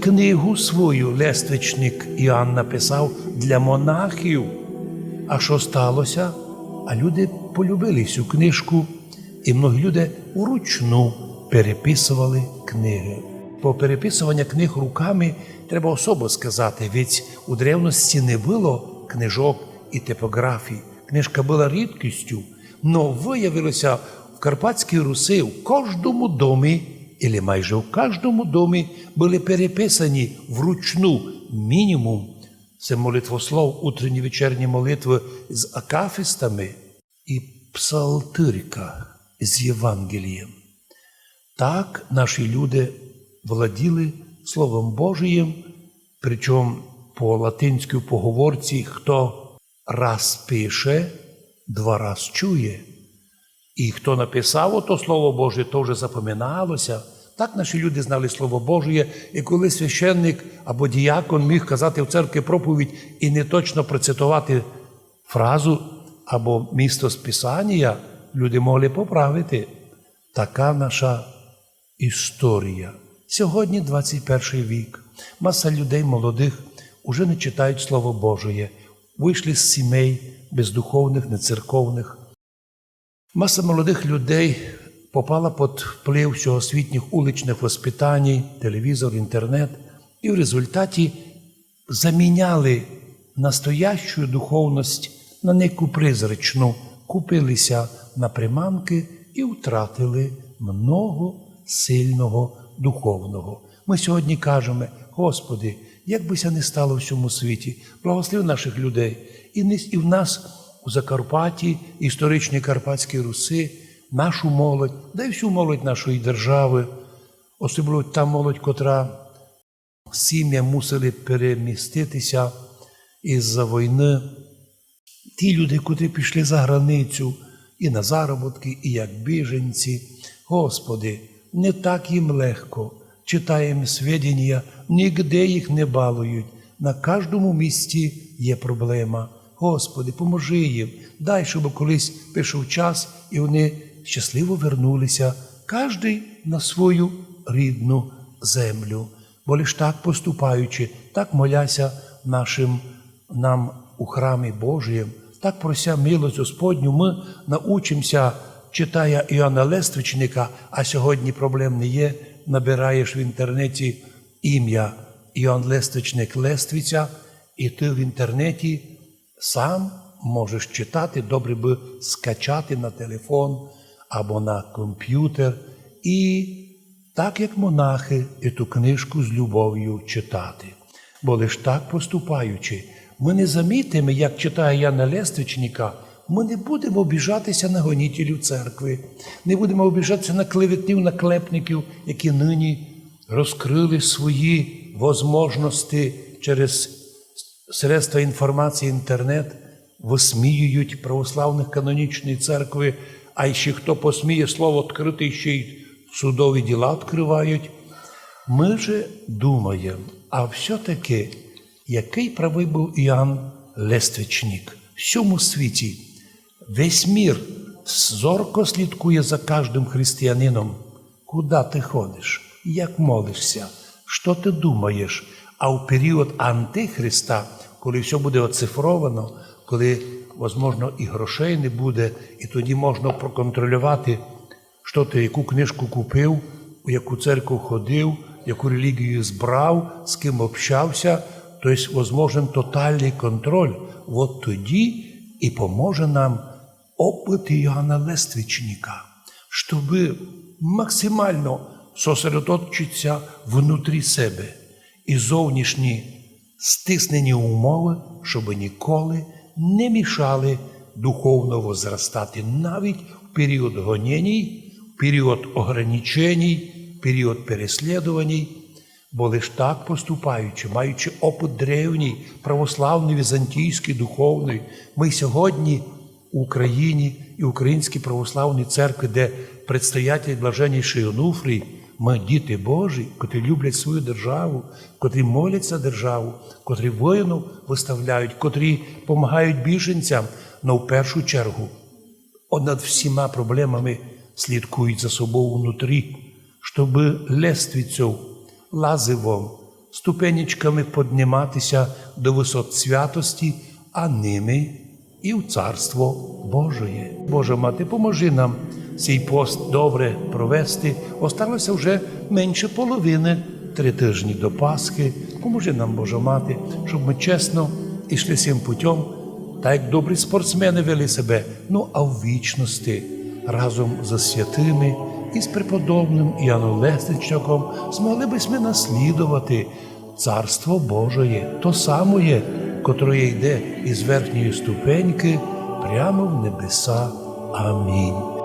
Книгу свою лествичник Іоанн написав для монахів. А що сталося? А люди полюбили цю книжку, і многі люди уручну переписували книги. По переписуванню книг руками треба особо сказати, ведь у древності не було книжок і типографій. Книжка була рідкістю, но виявилося в Карпатській Руси в кожному домі, або майже в кожному домі були переписані вручну мінімум це молитвослов, утренні вечірні молитви з акафістами і псалтирика з Євангелієм. Так наші люди владіли Словом Божиїм, причому по латинській поговорці, хто раз пише, два раз чує. І хто написав ото Слово Боже, то вже запоминалося. Так наші люди знали Слово Божє, і коли священник або діякон міг казати в церкві проповідь і не точно процитувати фразу або місто з Писання, люди могли поправити. Така наша історія. Сьогодні 21 вік. Маса людей молодих уже не читають Слово Божє, вийшли з сімей бездуховних, нецерковних. Маса молодих людей попала під вплив всьогосвітніх уличних воспитань, телевізор, інтернет, і в результаті заміняли настоящу духовність на неку призрачну, купилися на приманки і втратили много сильного духовного. Ми сьогодні кажемо, Господи, як бися не стало в цьому світі, благослови наших людей. І в нас у Закарпатті, історичній Карпатській Руси, нашу молодь, да й всю молодь нашої держави, особливо та молодь, котра сім'я мусили переміститися із-за війни. Ті люди, котрі пішли за границю і на заробітки, і як біженці. Господи, не так їм легко. Читаємо свідчення, нігде їх не балують. На кожному місці є проблема. Господи, поможи їм, дай, щоб колись прийшов час, і вони щасливо вернулися, кожний на свою рідну землю. Бо лиш так поступаючи, так моляся нашим нам у храмі Божієм, так прося милость Господню, ми научимося, читає Іоанна Лествичника, а сьогодні проблем не є, набираєш в інтернеті ім'я Іоанн Лествичник Лествиця, і ти в інтернеті сам можеш читати, добре би скачати на телефон або на комп'ютер і так як монахи, ту книжку з любов'ю читати. Бо лиш так поступаючи, ми не замітимо, як читає Яна Лествичника, ми не будемо обіжатися на гонітелів церкви, не будемо обіжатися на клеветнів, наклепників, які нині розкрили свої возможності через средства інформації, інтернет, висміюють православних канонічної церкви, а ще хто посміє слово відкрити, ще й судові діла відкривають. Ми же думаємо, а все-таки, який правий був Іоанн Лествичник в всьому світі, весь мір зорко слідкує за кожним християнином, куди ти ходиш, як молишся, що ти думаєш. А в період Антихриста, коли все буде оцифровано, коли, можливо, і грошей не буде, і тоді можна проконтролювати, що ти яку книжку купив, у яку церкву ходив, яку релігію збрав, з ким общався, тобто возможен тотальний контроль. От тоді і поможе нам опит Іоанна Лествичника, щоб максимально сосредоточитися внутрі себе і зовнішні стиснені умови, щоб ніколи не мішали духовно возростати навіть в період гонєній, в період ограничень, в період переслідувань, бо лиш так поступаючи, маючи опит древній, православний, візантійський, духовний, ми сьогодні в Україні і Українській православній церкві, де предстоятель блаженніший Онуфрій, ми діти Божі, котрі люблять свою державу, котрі моляться державу, котрі воїнів виставляють, котрі допомагають біженцям, але в першу чергу над всіма проблемами слідкують за собою внутрі, щоб лествицю, лазивом, ступенечками підніматися до висот святості, а ними і в Царство Божоє. Божа мати, поможи нам цей пост добре провести. Осталося вже менше половини, три тижні до Пасхи. Поможи нам, Божа мати, щоб ми чесно йшли цим путем, так як добрі спортсмени вели себе, ну а в вічності разом з святими і з преподобним Іоанном Лестичником змогли б ми наслідувати Царство Божоє, то самоє, котре йде із верхньої ступеньки прямо в небеса. Амінь.